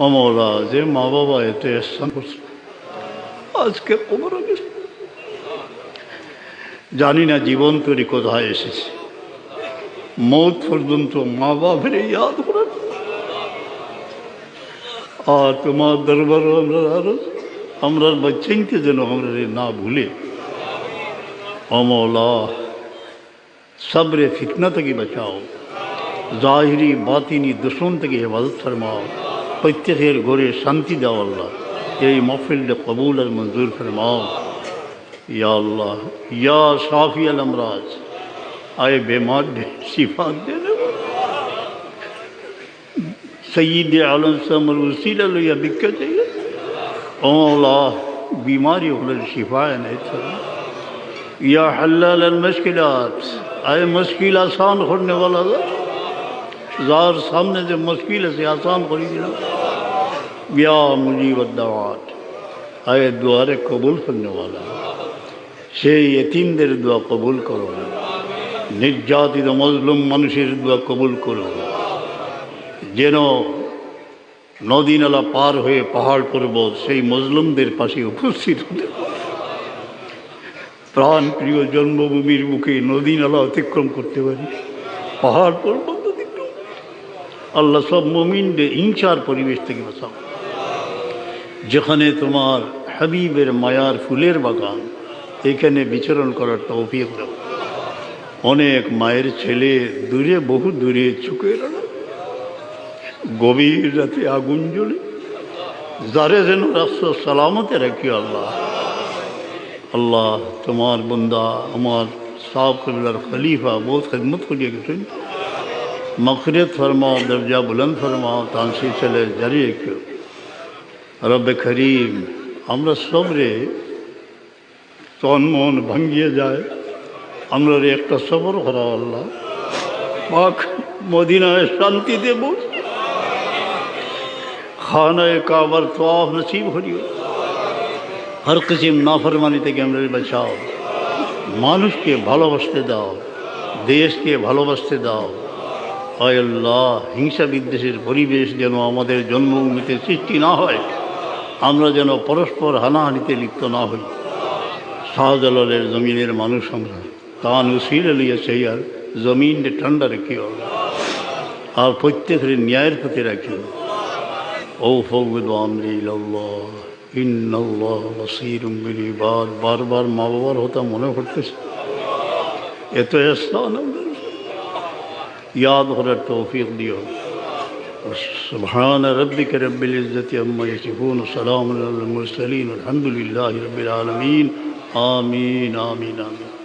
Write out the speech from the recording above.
অমলা যে মা বাবা এতে স্থান করছে আজকে কবর গেছে জানি না জীবন তৈরি কোথায় এসেছে মৌত পর্যন্ত মা বাপের ইয়াদ করেন আর তোমার দরবার আমরা আরো আমরা বাচ্চাইকে যেন আমরা না ভুলে অমলা সবরে ফিতনা থেকে বাঁচাও জাহিরি বাতিনি দুশ্মন থেকে হেফাজত ফরমাও প্রত্যেকের ঘরে শান্তি দাও আল্লাহ। এই محفل قبول منظور فرماؤ یا اللہ یا صافی الامراض آئے بیمار دے صفات دے سید عالم سم الوسیل اللہ دقت ہے او اللہ بیماری ہو شفا نہیں یا حلال المشکلات آئے مشکل آسان کرنے والا دا जार सामने से मुश्किल से आसान कर दिया या मुजीब दवात आए दुआरे कबूल करने वाला সেই এতিমদের দোয়া কবুল করো নির্যাতিত মজলুম মানুষের দোয়া কবুল করো যেন নদী নালা পার হয়ে পাহাড় পর্বত সেই মজলুমদের পাশে উপস্থিত হতে পারে। প্রাণ প্রিয় জন্মভূমির বুকে নদী নালা অতিক্রম করতে পারি পাহাড় পর্বত অতিক্রম আল্লাহ সব মোমিনদের ইনচার পরিবেশ থেকে বাঁচাও। যেখানে তোমার হাবিবের মায়ার ফুলের বাগান, এখানে বিচরণ করার তৌফিক দাও। অনেক মায়ের ছেলে দূরে, বহু দূরে চুকে গভীর রাতে আগুন জ্বলে। যারে যেন রাস্তা সালামতে রাখি আল্লাহ। আল্লাহ তোমার বন্দা, আমার সাহ কবিলার খলিফা বহু খেদমত করিয়া গেছেন। मखरत फरमाओ दर्जा बुलंद फरमाओ तानसी चले জারি রেখো রব করিম আমরা সবরে তন মন ভাঙ্গিয়ে যায় আমরা রে একটা সবর করা আল্লাহ পাক মদিনায় শান্তি দেব খানায় কাবার তোয়াফ নসিব করিও হর কিসিম নাফরমানি থেকে আমরা বাঁচাও মানুষকে ভালোবাসতে দাও দেশকে ভালোবাসতে দাও হয় আল্লাহ, হিংসা বিদ্বেষের পরিবেশ যেন আমাদের জন্মভূমিতে সৃষ্টি না হয়, আমরা যেন পরস্পর হানাহানিতে লিপ্ত না হই। শাহজালালের জমিনের মানুষ আমরা তান উসিল লিয়ে সেই আর জমিনটা ঠান্ডা রাখিও। আর প্রত্যেকের ন্যায়ের প্রতি রাখিও। ও ফৌদ বারবার মা বাবার হতা মনে করতেছে এত এহসান یاد ہونا توفیق دیا سبحان ربك رب العزة عما يصفون سلام على المرسلين الحمد لله رب العالمین۔ آمین آمین آمین۔